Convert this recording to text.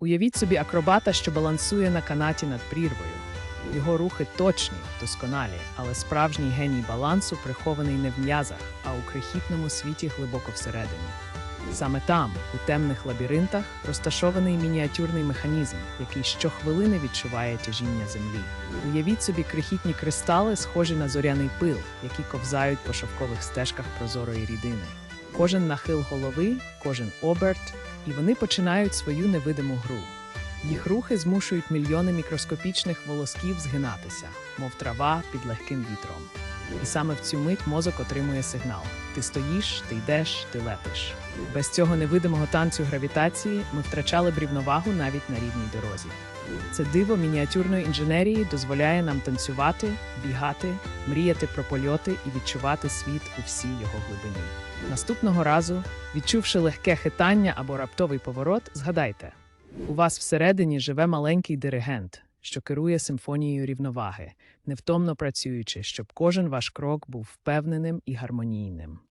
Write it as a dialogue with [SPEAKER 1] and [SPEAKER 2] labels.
[SPEAKER 1] Уявіть собі акробата, що балансує на канаті над прірвою. Його рухи точні, досконалі, але справжній геній балансу прихований не в м'язах, а у крихітному світі глибоко всередині. Саме там, у темних лабіринтах, розташований мініатюрний механізм, який щохвилини відчуває тяжіння землі. Уявіть собі крихітні кристали, схожі на зоряний пил, які ковзають по шовкових стежках прозорої рідини. Кожен нахил голови, кожен оберт, і вони починають свою невидиму гру. Їх рухи змушують мільйони мікроскопічних волосків згинатися, мов трава під легким вітром. І саме в цю мить мозок отримує сигнал: ти стоїш, ти йдеш, ти летиш. Без цього невидимого танцю гравітації ми втрачали б рівновагу навіть на рівній дорозі. Це диво мініатюрної інженерії дозволяє нам танцювати, бігати, мріяти про польоти і відчувати світ у всій його глибині. Наступного разу, відчувши легке хитання або раптовий поворот, згадайте, у вас всередині живе маленький диригент, що керує симфонією рівноваги, невтомно працюючи, щоб кожен ваш крок був впевненим і гармонійним.